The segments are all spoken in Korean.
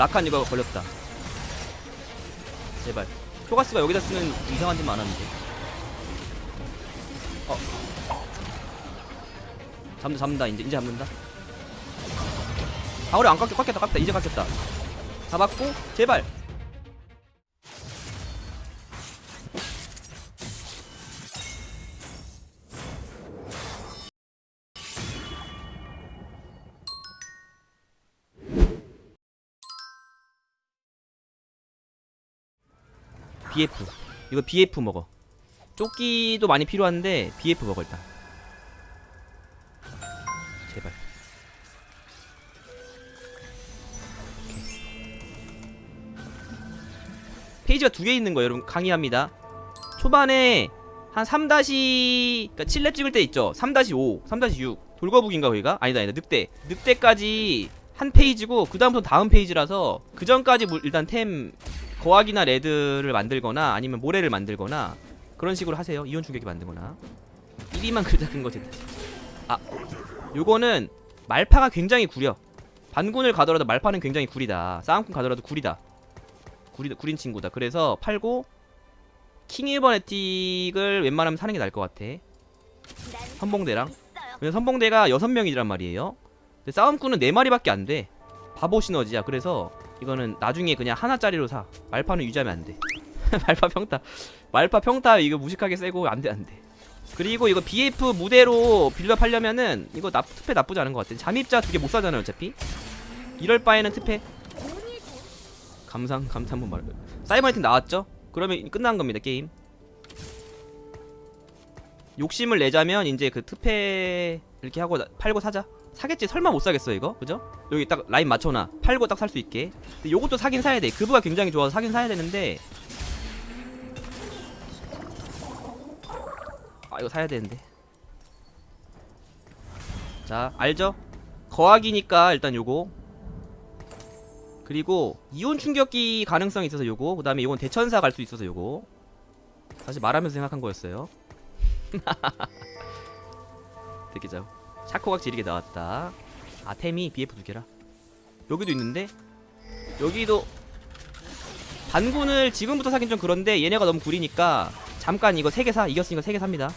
라칸 이거 걸렸다. 제발. 초가스가 여기다 쓰는 이상한 짓 많았는데. 어. 잡는다 잡는다. 이제 이제 잡는다. 방울이 안 깎여 깎였다 깎였다. 이제 깎였다. 잡았고 제발 BF 이거 BF 먹어. 조끼도 많이 필요한데 BF 먹어 일단. 제발. 페이지가 두 개 있는 거예요 여러분. 강의합니다. 초반에 한 3 그러니까 7렙 찍을 때 있죠? 3-5 3-6 돌거북인가 거기가? 아니다 아니다. 늑대. 늑대까지 한 페이지고 그 다음부터 다음 페이지라서 그 전까지 물- 일단 템 거학이나 레드를 만들거나 아니면 모래를 만들거나 그런 식으로 하세요. 이온 충격기 만들거나. 1위만 그 작은 거 됐다 아 요거는 말파가 굉장히 구려. 반군을 가더라도 말파는 굉장히 구리다. 싸움꾼 가더라도 구리다. 구리, 구린 친구다. 그래서 팔고 킹일버네틱을 웬만하면 사는 게 나을 것 같아. 선봉대랑. 왜냐면 선봉대가 6명이란 말이에요. 근데 싸움꾼은 4마리밖에 안 돼 바보 시너지야. 그래서 이거는 나중에 그냥 하나짜리로 사. 말파는 유지하면 안돼. 말파 평타. 말파 평타 이거 무식하게 세고 안돼 안돼. 그리고 이거 BF 무대로 빌드업 하려면은 이거 나, 특패 나쁘지 않은 것 같아. 잠입자 두 개 못 사잖아요 어차피. 이럴 바에는 특패. 감상 감상 한번 말 사이버네틱 나왔죠? 그러면 끝난 겁니다 게임. 욕심을 내자면 이제 그 특패 이렇게 하고 나- 팔고 사자 사겠지? 설마 못 사겠어 이거? 그죠? 여기 딱 라인 맞춰놔. 팔고 딱 살 수 있게. 근데 요것도 사긴 사야 돼. 그부가 굉장히 좋아서 사긴 사야 되는데. 아 이거 사야 되는데. 자 알죠? 거학이니까 일단 요거. 그리고 이온 충격기 가능성이 있어서 요거. 그 다음에 이건 대천사 갈 수 있어서 요거. 사실 말하면서 생각한 거였어요. 되게죠 샤코각 지리게 나왔다. 아 템이 BF 두 개라. 여기도 있는데 여기도 반군을 지금부터 사긴 좀 그런데 얘네가 너무 구리니까 잠깐 이거 세개사 이겼으니까 세개 삽니다.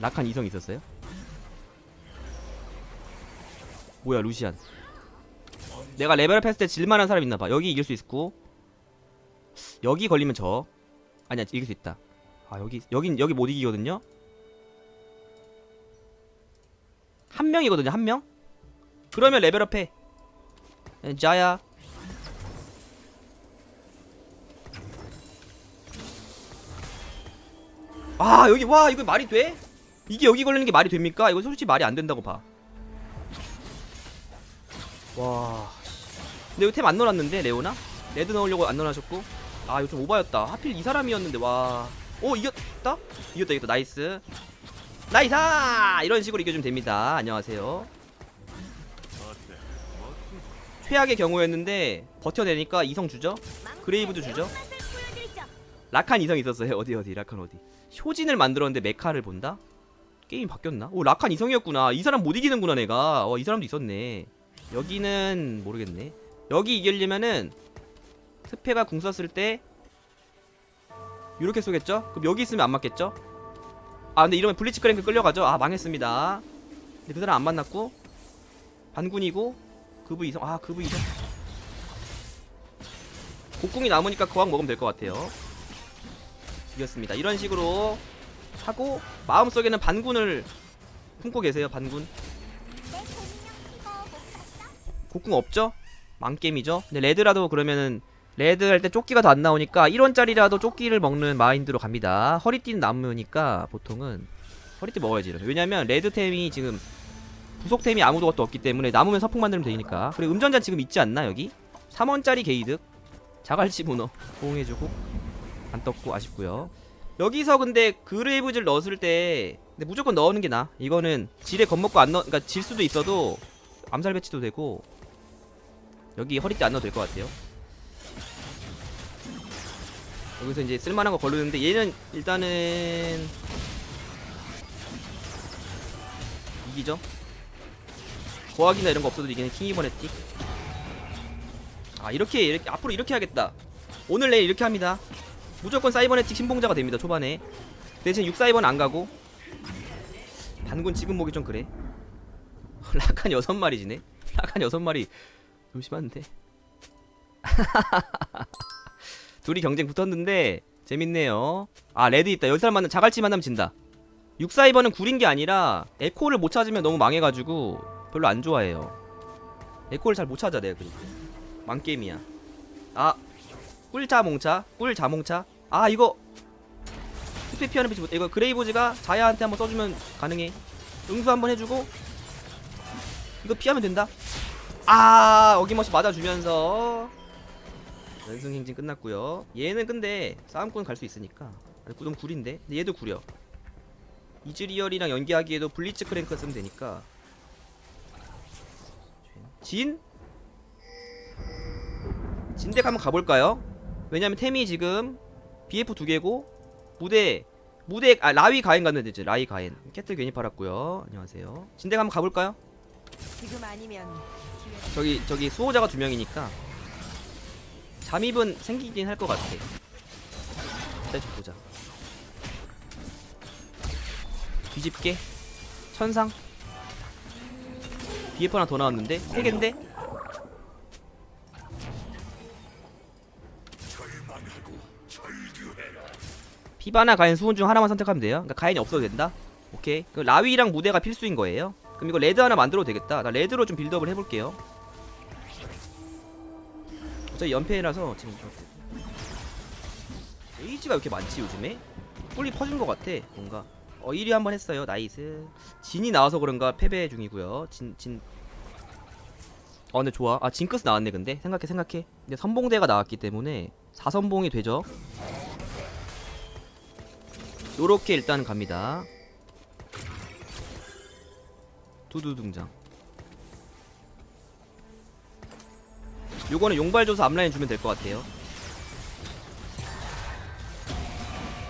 낙한 이성 있었어요? 뭐야 루시안. 내가 레벨업 했을 때 질만한 사람 있나봐. 여기 이길 수 있고. 여기 걸리면 져 아니야 이길 수 있다. 아 여기 여긴 여기 못 이기거든요 한 명이거든요 한 명 그러면 레벨업해 에, 자야 아 여기 와 이거 말이 돼? 이게 여기 걸리는 게 말이 됩니까? 이거 솔직히 말이 안 된다고 봐. 와. 근데 이거 템안 넣어놨는데 레오나? 레드 넣으려고 안 넣어놨었고. 아 이거 좀 오바였다. 하필 이 사람이었는데 와. 오 이겼다? 이겼다 이겼다 나이스. 나이스! 이런 식으로 이겨주면 됩니다. 안녕하세요. 최악의 경우였는데 버텨내니까 이성 주죠? 그레이브도 주죠? 라칸 이성 있었어요. 어디 어디 라칸 어디? 효진을 만들었는데 메카를 본다? 게임 바뀌었나? 오 라칸 이성이었구나. 이 사람 못 이기는구나 내가. 어 이 사람도 있었네. 여기는 모르겠네. 여기 이기려면은 스페가 궁 썼을 때 이렇게 쏘겠죠? 그럼 여기 있으면 안 맞겠죠? 아 근데 이러면 블리츠 크랭크 끌려가죠? 아 망했습니다. 근데 그 사람 안 만났고 반군이고 그부 이성 아 그부 이성 곡궁이 남으니까 거왕 먹으면 될 것 같아요. 이겼습니다. 이런 식으로 하고 마음속에는 반군을 품고 계세요. 반군. 곡궁 없죠? 망게임이죠? 근데 레드라도 그러면은 레드 할 때 조끼가 더 안 나오니까 1원짜리라도 조끼를 먹는 마인드로 갑니다. 허리띠는 남으니까 보통은 허리띠 먹어야지. 왜냐면 레드템이 지금 부속템이 아무것도 없기 때문에 남으면 서풍 만들면 되니까. 그리고 음전자 지금 있지 않나 여기? 3원짜리 게이득 자갈치 문어 호응해주고 안 떴고 아쉽고요. 여기서 근데 그레이브즈를 넣었을 때 근데 무조건 넣는 게 나. 이거는 질에 겁먹고 안 넣, 그러니까 질 수도 있어도 암살 배치도 되고 여기 허리띠 안 넣어도 될 것 같아요. 여기서 이제 쓸만한 거 걸르는데 얘는 일단은 이기죠. 고학이나 이런 거 없어도 이기는 킹이버네틱 아 이렇게 이렇게 앞으로 이렇게 하겠다. 오늘 내일 이렇게 합니다. 무조건 사이버네틱 신봉자가 됩니다 초반에. 대신 6사이버는 안 가고. 단군 지금 보기 좀 그래. 라칸 6마리 지네? 라칸 6마리. 좀 심한데 둘이 경쟁 붙었는데 재밌네요. 아 레드 있다. 10살 만나 자갈치 만나면 진다. 6사이버는 구린 게 아니라 에코를 못 찾으면 너무 망해가지고 별로 안 좋아해요. 에코를 잘 못 찾아 내가 그리고 망게임이야. 아 꿀자몽차 꿀자몽차. 아 이거 스페 피하는 빛이 못 이거 그레이보즈가 자야한테 한번 써주면 가능해. 응수 한번 해주고 이거 피하면 된다. 아 어김없이 맞아주면서 연승 행진 끝났고요. 얘는 근데 싸움꾼 갈 수 있으니까. 좀 구린데? 근데 얘도 구려. 이즈리얼이랑 연기하기에도 블리츠 크랭크 쓰면 되니까. 진? 진덱 한번 가볼까요? 왜냐면 템이 지금 BF 두 개고 무대 무대 아 라위 가엔 갔는데 이제 라위 가엔 캐틀 괜히 팔았고요. 안녕하세요. 진덱 한번 가볼까요? 저기 저기 수호자가 두 명이니까 잠입은 생기긴 할 것 같아 일단 좀 보자 뒤집게 천상 BF 하나 더 나왔는데 세 개인데 피바나 가인 수훈 중 하나만 선택하면 돼요. 그러니까 가인이 없어도 된다. 오케이. 그 라위랑 무대가 필수인 거예요. 그럼 이거 레드 하나 만들어도 되겠다. 나 레드로 좀 빌드업을 해볼게요. 어차피 연패라서 지금 좀- 에이지가 왜 이렇게 많지 요즘에? 뿔이 퍼진 것 같아 뭔가. 어 1위 한번 했어요. 나이스. 진이 나와서 그런가 패배 중이고요. 진 진. 어 근데 좋아. 아 징크스 나왔네 근데 생각해 생각해. 근데 선봉대가 나왔기 때문에 4선봉이 되죠. 요렇게 일단 갑니다. 두두 등장. 요거는 용발 줘서 앞라인 주면 될 것 같아요.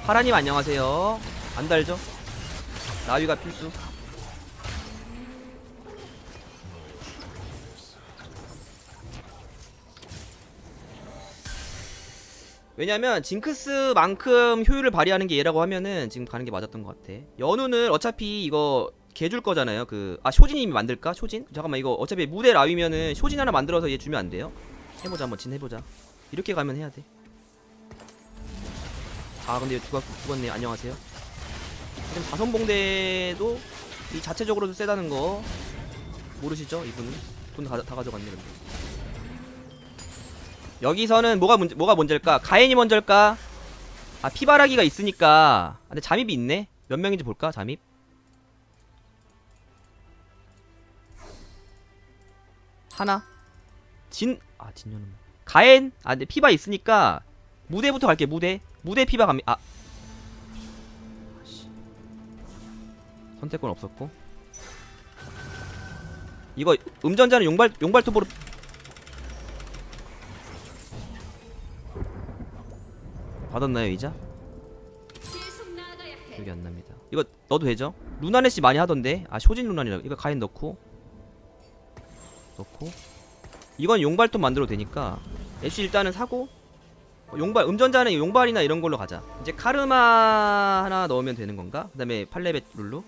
파라님 안녕하세요. 안 달죠? 나위가 필수. 왜냐면 징크스만큼 효율을 발휘하는 게 얘라고 하면은 지금 가는 게 맞았던 것 같아. 연우는 어차피 이거 개줄 거잖아요. 그 아 쇼진님이 만들까? 쇼진? 잠깐만 이거 어차피 무대 라위면은 쇼진 하나 만들어서 얘 주면 안 돼요? 해보자 한번 진 해보자. 이렇게 가면 해야 돼. 아 근데 죽었, 죽었네. 안녕하세요. 지금 사선봉대도 이 자체적으로도 세다는 거 모르시죠? 이분은 돈다다 가져갔네 근데. 여기서는 뭐가 문제 뭐가 먼저일까? 가엔이 먼저일까? 아 피바라기가 있으니까. 아, 근데 잠입이 있네. 몇 명인지 볼까? 잠입. 하나. 진. 아 진녀는. 뭐. 가엔. 아 근데 피바 있으니까 무대부터 갈게. 무대. 무대 피바 갑니. 아. 선택권 없었고. 이거 음전자는 용발 용발 투보로 받았나요 이자? 기억이 안 납니다. 이거 넣어도 되죠? 루나네 씨 많이 하던데. 아 쇼진 루나네라. 이거 가인 넣고 넣고 이건 용발톱 만들어도 되니까 애쉬 일단은 사고 어, 용발 음전자는 용발이나 이런 걸로 가자. 이제 카르마 하나 넣으면 되는 건가? 그 다음에 팔레벳 룰루.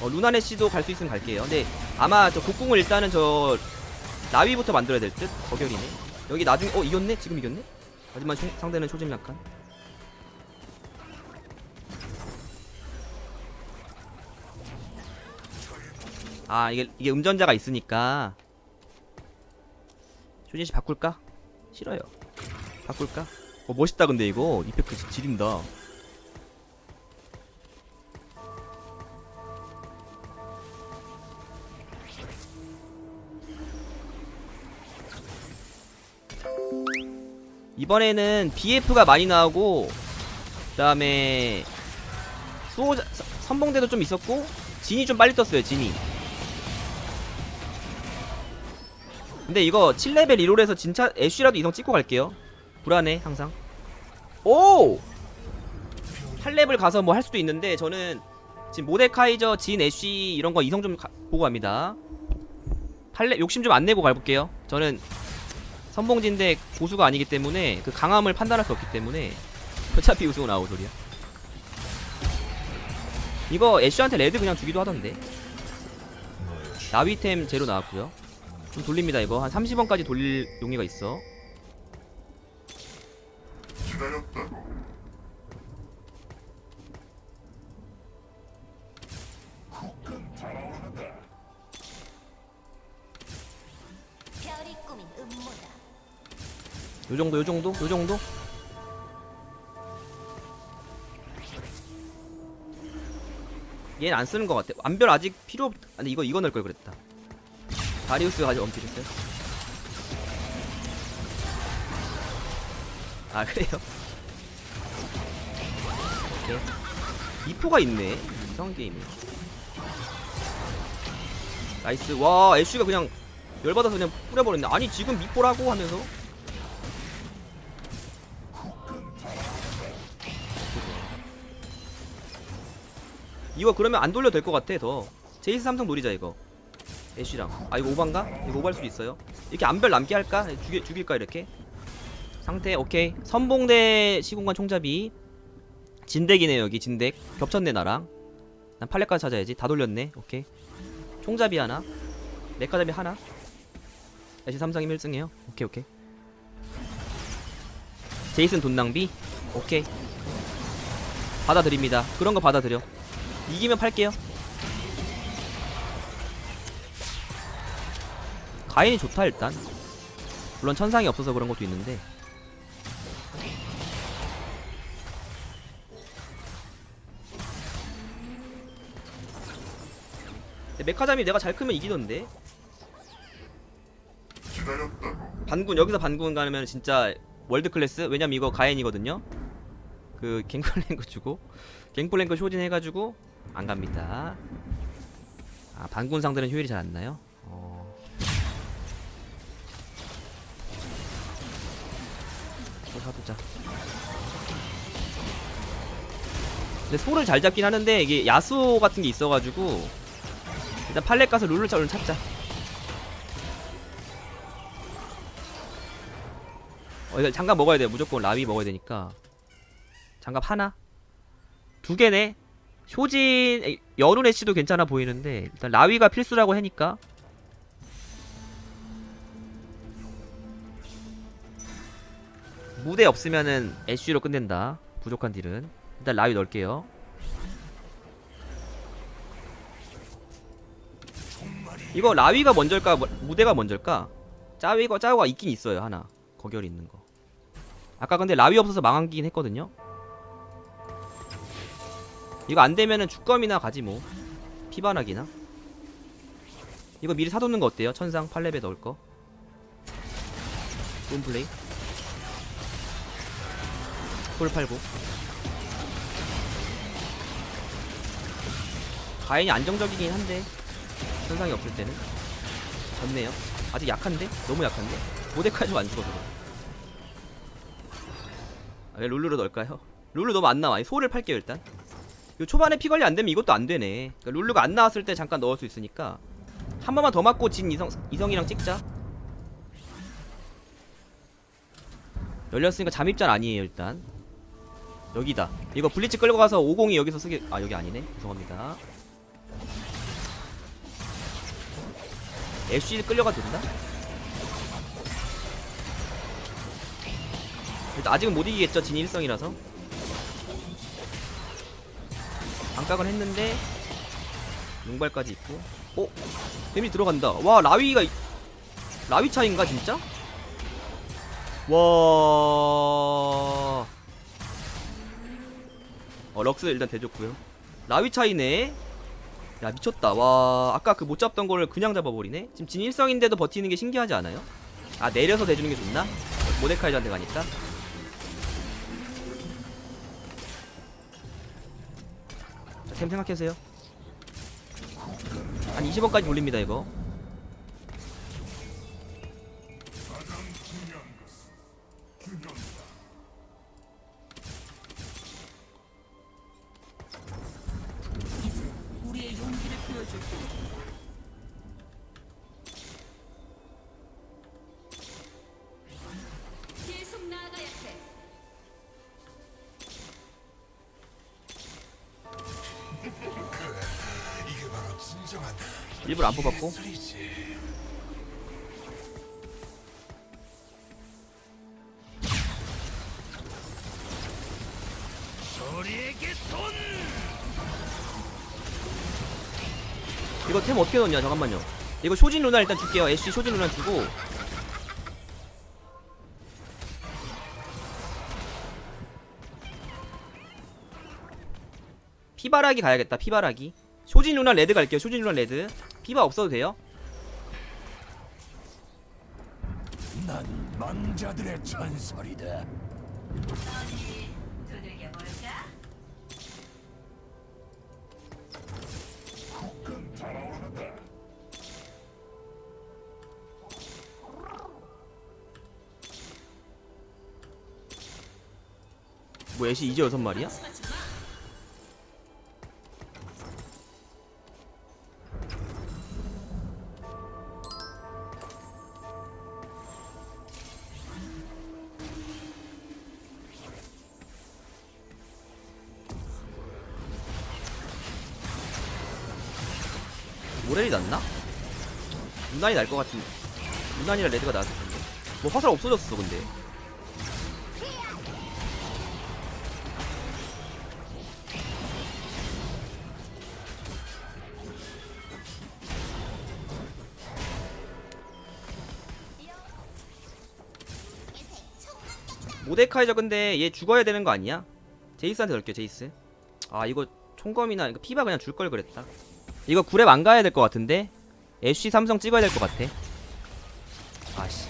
어 루나네 씨도 갈 수 있으면 갈게요. 근데 아마 저 곡궁을 일단은 저 나위부터 만들어야 될 듯. 거결이네. 여기 나중에 어 이겼네? 지금 이겼네? 하지만 총- 상대는 초진 약한. 아 이게 이게 음전자가 있으니까 초진 씨 바꿀까? 싫어요. 바꿀까? 어 멋있다 근데 이거 이펙트 지- 지린다. 이번에는 BF가 많이 나오고 그 다음에 수호자 서- 선봉대도 좀 있었고 진이 좀 빨리 떴어요 진이 근데 이거 7레벨 1홀에서 진짜 애쉬라도 이성 찍고 갈게요 불안해 항상 오! 8레벨 가서 뭐 할 수도 있는데 저는 지금 모데카이저, 진, 애쉬 이런 거 이성 좀 가- 보고 갑니다. 팔레 욕심 좀 안 내고 가볼게요. 저는 선봉진대 고수가 아니기 때문에 그 강함을 판단할 수 없기 때문에 어차피 우승은 아웃 소리야. 이거 애쉬한테 레드 그냥 주기도 하던데. 나위템 제로 나왔고요. 좀 돌립니다 이거 한 30원까지 돌릴 용의가 있어. 별이 꾸민 음모다. 요 정도 요 정도 요 정도. 얘는 안 쓰는 것 같아. 완별 아직 필요 없. 아니 이거 이거 넣을 걸 그랬다. 다리우스가 아직 원필했어요. 아 그래요? 오케이. 미포가 있네. 이상한 게임이. 나이스. 와 애쉬가 그냥 열받아서 그냥 뿌려버렸네. 아니 지금 미포라고 하면서. 이거 그러면 안 돌려도 될것 같아 더 제이스 삼성 노리자 이거 애쉬랑. 아 이거 오반가? 이거 오발 수도 있어요. 이렇게 안별 남게 할까? 죽일, 죽일까 이렇게? 상태 오케이. 선봉대 시공간 총잡이. 진덱이네 여기 진덱. 겹쳤네 나랑. 난 팔레까지 찾아야지. 다 돌렸네 오케이. 총잡이 하나. 메카잡이 하나. 애쉬 삼성이 1승이에요. 오케이 오케이. 제이슨 돈 낭비. 오케이. 받아들입니다. 그런 거 받아들여. 이기면 팔게요. 가인이 좋다 일단. 물론 천상이 없어서 그런 것도 있는데. 메카잠이 내가 잘 크면 이기던데. 반군 여기서 반군 가면 진짜 월드 클래스 왜냐면 이거 가엔이거든요. 그 갱플랭크 주고 갱플랭크 쇼진 해가지고 안 갑니다. 아 반군 상대는 효율이 잘 안 나요. 또 사두자. 근데 소를 잘 잡긴 하는데 이게 야수 같은 게 있어가지고 일단 팔렛 가서 룰을 얼른 찾자. 어 이거 장갑 먹어야 돼요. 무조건 라비 먹어야 되니까. 장갑 하나? 두 개네. 효진 연운 애쉬도 괜찮아 보이는데 일단 라위가 필수라고 하니까 무대 없으면은 애쉬로 끝낸다. 부족한 딜은. 일단 라위 넣을게요. 이거 라위가 먼저일까? 뭐- 무대가 먼저일까? 짜위가 짜오가 있긴 있어요 하나. 거결이 있는 거. 아까 근데 라위 없어서 망한긴 했거든요. 이거 안 되면은 죽검이나 가지 뭐. 피반하기나. 이거 미리 사놓는 거 어때요? 천상 8렙에 넣을 거. 홈플레이 홀 팔고 가인이 안정적이긴 한데 천상이 없을 때는 졌네요 아직 약한데? 너무 약한데? 모데카이 좀안 죽어서 그래. 아, 왜 룰루로 넣을까요? 룰루 너무 안 나와 소를 팔게요 일단 요 초반에 피 관리 안 되면 이것도 안 되네. 그러니까 룰루가 안 나왔을 때 잠깐 넣을 수 있으니까 한 번만 더 맞고 진 이성 이성이랑 찍자. 열렸으니까 잠입잔 아니에요 일단. 여기다. 이거 블리츠 끌고 가서 50이 여기서 쓰게 아 여기 아니네. 죄송합니다. 애쉬 끌려가도 된다? 일단 아직은 못 이기겠죠 진 일성이라서 반각은 했는데 용발까지 있고 어? 데미 들어간다 와 라위가 이- 라위 차인가 진짜? 와 어, 럭스 일단 대줬고요 라위 차이네 야 미쳤다 와 아까 그 못 잡던 거를 그냥 잡아버리네 지금 진일성인데도 버티는 게 신기하지 않아요? 아 내려서 대주는 게 좋나? 모데카이저한테 가니까 자, 템 생각해주세요. 한 20원까지 돌립니다, 이거. 일부러 안 뽑았고! 이거 템 어떻게 넣냐 잠깐만요. 이거 쇼진 루나 일단 줄게요. 애쉬 쇼진 루나 주고. 피바라기 가야겠다 피바라기. 쇼진 루나 레드 갈게요 쇼진 루나 레드 피바 없어도 돼요 난 망자들의 전설이다. 달아오른다. 뭐 애쉬 이제 여섯 마리야? 모렐이 났나? 유난이 날 것 같은데 유난이랑 레드가 나왔을 텐데 뭐 화살 없어졌어 근데 모데카이저 근데 얘 죽어야 되는 거 아니야? 제이스한테 넣을게요 제이스 아 이거 총검이나 피바 그냥 줄 걸 그랬다 이거 굴에 안 가야 될 것 같은데? 애쉬 삼성 찍어야 될 것 같아. 아씨.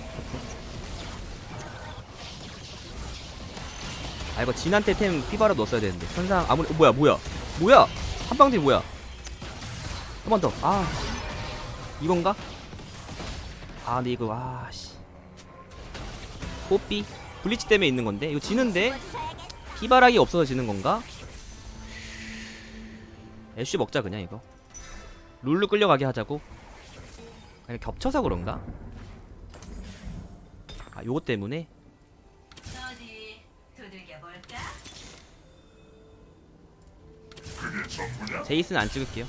아 이거 진한테 템 피바로 넣었어야 되는데. 천상 아무리 어, 뭐야 뭐야? 뭐야? 한방딜 뭐야? 한 번 더. 아. 이건가? 아 근데 이거 아씨. 뽀삐? 블리치 때문에 있는 건데? 이거 지는데? 피바락이 없어서 지는 건가? 애쉬 먹자 그냥 이거 룰루 끌려가게 하자고 아니 겹쳐서 그런가? 아 요거 때문에 어디 두들겨 볼까? 그게 전부냐? 제이스는 안 찍을게요.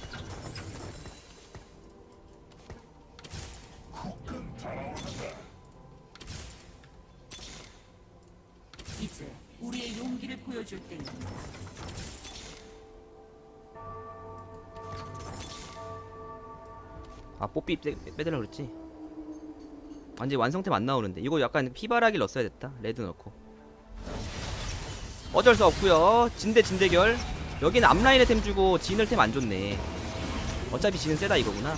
이제 우리의 용기를 보여줄 때입니다. 아 뽀삐 빼, 빼달라 그랬지? 완전 완성템 안 나오는데. 이거 약간 피바라기를 넣었어야 됐다. 레드 넣고. 어쩔 수 없고요. 진대 진대결. 여기는 앞라인에 템 주고 진을 템 안 줬네. 어차피 진은 세다 이거구나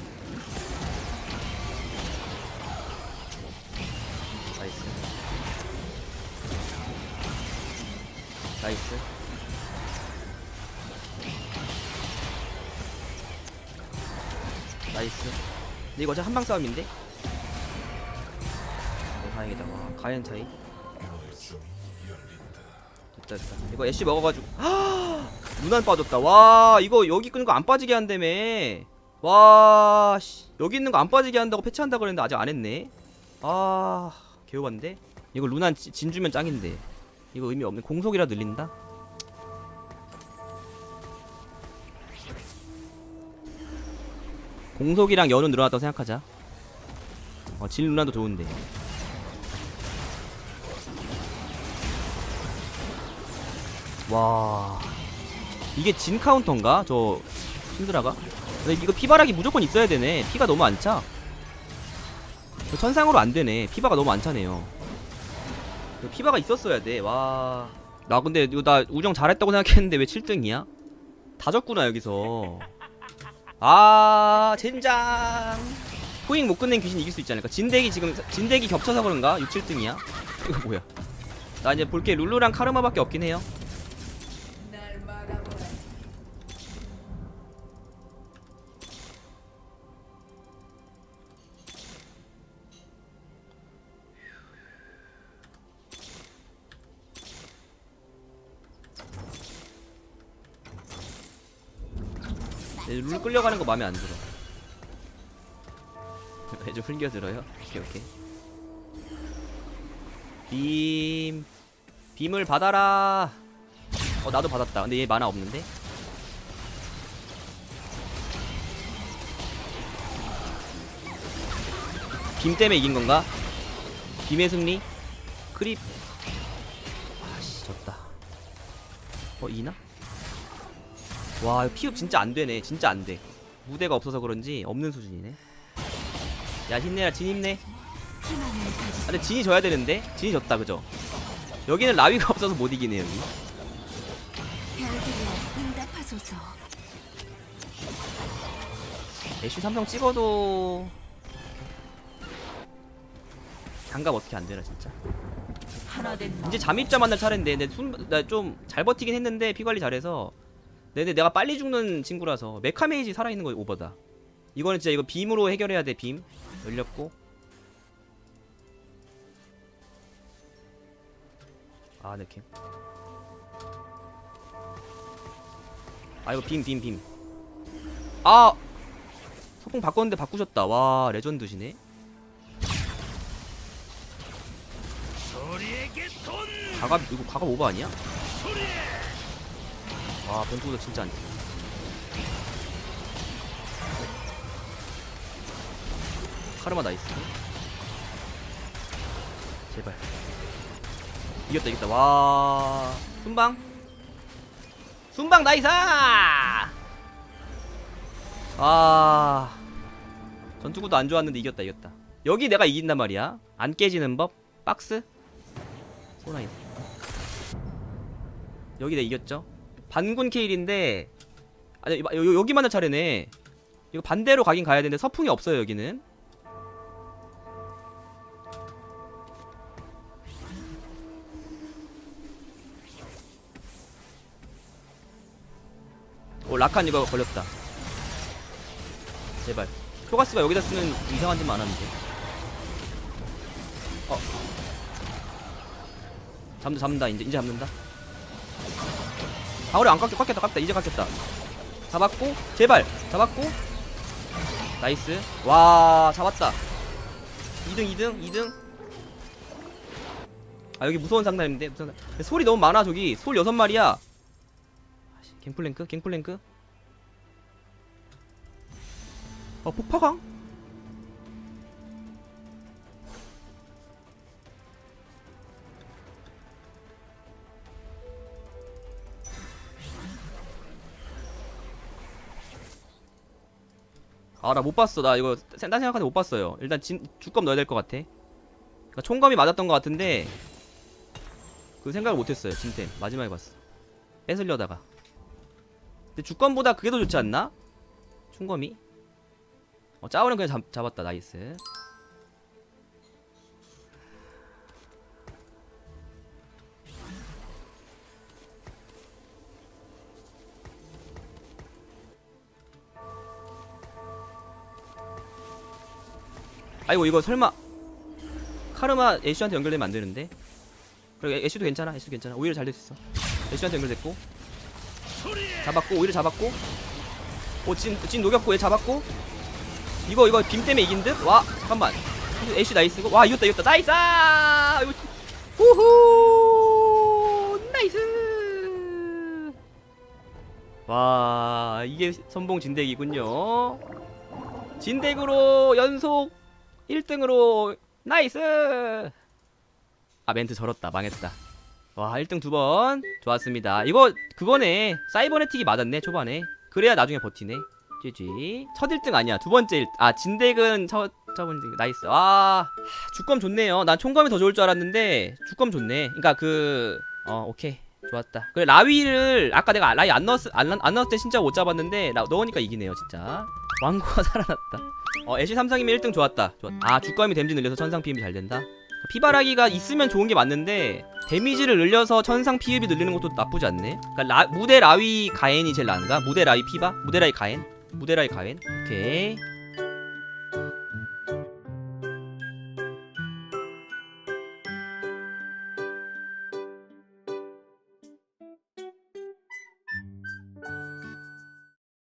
근데 이거 어차피 한방 싸움인데? 어, 다행이다. 와 가연 차이. 됐다 됐다. 이거 애쉬 먹어가지고. 눈안 빠졌다. 와 이거 여기 끄는 거 안 빠지게 한다며. 와 씨. 여기 있는 거 안 빠지게 한다고 패치한다 그랬는데 아직 안 했네. 아 개우반데? 이거 루난 지- 진 주면 짱인데. 이거 의미 없는 공속이라 늘린다 공속이랑 연은 늘어났다고 생각하자. 어, 진 루난도 좋은데. 와. 이게 진 카운터인가? 저 신드라가? 이거 피바락이 무조건 있어야 되네. 피가 너무 안 차. 저 천상으로 안 되네. 피바가 너무 안 차네요. 피바가 있었어야 돼와. 나 근데 이거 나 우정 잘했다고 생각했는데 왜 7등이야? 다 졌구나 여기서 아 젠장 포잉 못 끝낸 귀신 이길 수 있지 않을까 진덱이 지금 진덱이 겹쳐서 그런가? 6, 7등이야? 이거 뭐야 나 이제 볼 게 룰루랑 카르마밖에 없긴 해요 얘룰 끌려가는 거 마음에 안 들어 좀 흘겨들어요? 오케이 오케이 빔 빔을 받아라 어 나도 받았다 근데 얘 만화 없는데 빔 때문에 이긴 건가? 빔의 승리? 크립 아씨 졌다 어 이나? 와 피흡 진짜 안 되네. 진짜 안돼. 무대가 없어서 그런지 없는 수준이네. 야 힘내라. 진 힘내. 아, 근데 진이 져야 되는데? 진이 졌다 그죠? 여기는 라위가 없어서 못 이기네 여기. 애쉬 삼성 찍어도 장갑 어떻게 안 되나 진짜? 이제 잠입자 만날 차례인데 근데 나좀 잘 버티긴 했는데 피 관리 잘해서 근데 내가 빨리 죽는 친구라서 메카메이지 살아있는 거 오버다. 이거는 진짜 이거 빔으로 해결해야 돼빔. 열렸고. 아 네캠. 아 이거 빔 빔 빔 아! 소풍 바꿨는데 바꾸셨다. 와 레전드시네. 가갑 이거 가갑 오버 아니야? 와 변수보다 진짜 안 돼. 카르마 나이스. 제발. 이겼다 이겼다. 와. 순방? 순방 나이스! 아. 전투구도 안 좋았는데 이겼다 이겼다. 여기 내가 이긴단 말이야. 안 깨지는 법? 박스? 소나인. 여기 내가 이겼죠 반군 케일인데 아니 여, 여, 여기만 할 차례네. 이거 반대로 가긴 가야 되는데 서풍이 없어요 여기는. 오 라칸 이거 걸렸다. 제발. 표가스가 여기다 쓰는 이상한 짓 많았는데. 어. 잡는다 잡는다. 이제 이제 잡는다 방울이 안 깎여 깎였다 깎였다. 이제 깎였다. 잡았고 제발. 잡았고. 나이스. 와 잡았다. 2등 2등 2등. 아 여기 무서운 상단인데 무서운 상... 소리 너무 많아 저기. 솔 6마리야. 갱플랭크 갱플랭크. 어 폭파광 아 나 못 봤어. 나 이거 딴 생각하는데 못 봤어요. 일단 진, 주검 넣어야 될 것 같아. 그러니까 총검이 맞았던 것 같은데 그 생각을 못했어요 진템. 마지막에 봤어. 뺏으려다가. 근데 주검보다 그게 더 좋지 않나? 총검이? 어 짜오는 그냥 잡, 잡았다. 나이스 아이고 이거 설마. 카르마 애쉬한테 연결되면 안 되는데. 그리고 애- 애쉬도 괜찮아 애쉬도 괜찮아. 오히려 잘 됐어. 애쉬한테 연결됐고. 잡았고 오히려 잡았고. 오진 녹였고 얘 잡았고. 이거 이거 빔 때문에 이긴 듯? 와 잠깐만. 애쉬 나이스고. 와 이겼다 이겼다. 나이스! 아, 이거 후후! 나이스! 와 이게 선봉 진덱이군요. 진덱으로 연속 1등으로 나이스! 아 멘트 절었다. 망했다. 와 1등 두 번. 좋았습니다. 이거 그거네. 사이버네틱이 맞았네 초반에. 그래야 나중에 버티네. GG 첫 1등 아니야. 두 번째 1... 아 진덱은 첫, 첫 번째 나이스. 와 주검 좋네요. 난 총검이 더 좋을 줄 알았는데 주검 좋네. 그니까 그... 어 오케이. 좋았다. 그래 라위를 아까 내가 라위 안 넣었, 안, 안 넣었을 때 진짜 못 잡았는데 라, 넣으니까 이기네요 진짜. 왕고가 살아났다 어 애쉬 삼성이면 1등 좋았다 좋았... 아 주검이 데미지 늘려서 천상 피임이 잘 된다 피바라기가 있으면 좋은 게 맞는데 데미지를 늘려서 천상 피흡이 늘리는 것도 나쁘지 않네. 그러니까 라, 무대 라위 가엔이 제일 나은가? 무대 라위 피바? 무대 라위 가엔? 무대 라위 가엔? 오케이.